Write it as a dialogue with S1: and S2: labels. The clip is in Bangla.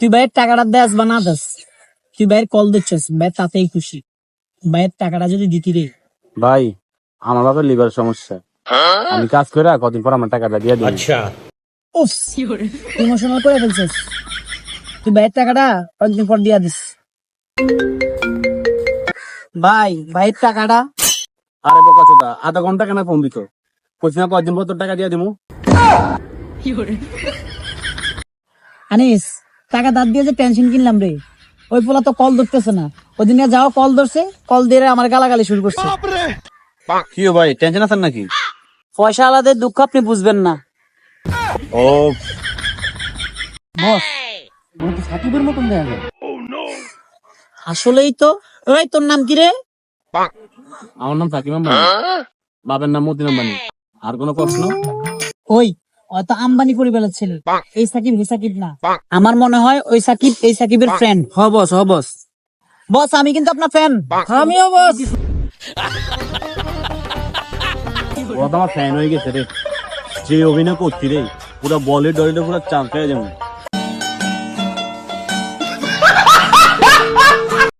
S1: তুই ভাইয়ের টাকাটা দেস বা না দেস তুই ভাইয়ের কল দিচ্ছিস ভাই তাতেই খুশি। ভাইয়ের টাকাটা যদি দিতি রে।
S2: ভাই আমার বাবার লিভার সমস্যা। আমি কাজ করে কদিন পর আমার টাকাটা দিয়ে দিই আচ্ছা।
S1: উফ ইমোশনাল করে ফেলছিস। তুই ভাইয়ের টাকাটা কয়েকদিন পর দিয়া দিস। ভাই ভাইয়ের টাকাটা।
S2: আরে বোকা চোদা আধা ঘণ্টা কেন ফোন দিত? কইছি না কদিন পর তোর টাকা দিয়ে দিমু।
S1: আনিস টাকা দাঁত দিয়ে যে টেনশন কিনলাম রে ওই পোলা তো কল ধরতেছে না। ওই দিন যাও কল ধরছে কল দিয়ে আমার গালাগালি শুরু করছে।
S2: কি ভাই টেনশন আছেন নাকি?
S1: পয়সা আলাদা দুঃখ আপনি বুঝবেন না।
S2: ও।
S1: বস
S2: সাকিবের মতন দেখা যায়?
S1: আসলেই তো ওই তোর নাম কি রে?
S2: আমার নাম সাকিব আম্বানি। বাবার নাম মতিন আম্বানি। আর কোনো প্রশ্ন?
S1: ওই হয়তো আম্বানি পরিবারের ছেলে এই সাকিব হে সাকিব না। আমার মনে হয় ওই সাকিব এই সাকিবের ফ্রেন্ড হ বস হ বস। বস আমি কিন্তু আপনার ফ্যান আমিও বস।
S2: ও তো আমার ফ্যান হয়ে গেছে রে। যে অভিনয় করছি রে পুরো বলিউড ডরে পুরো চাপ পেয়ে যাব।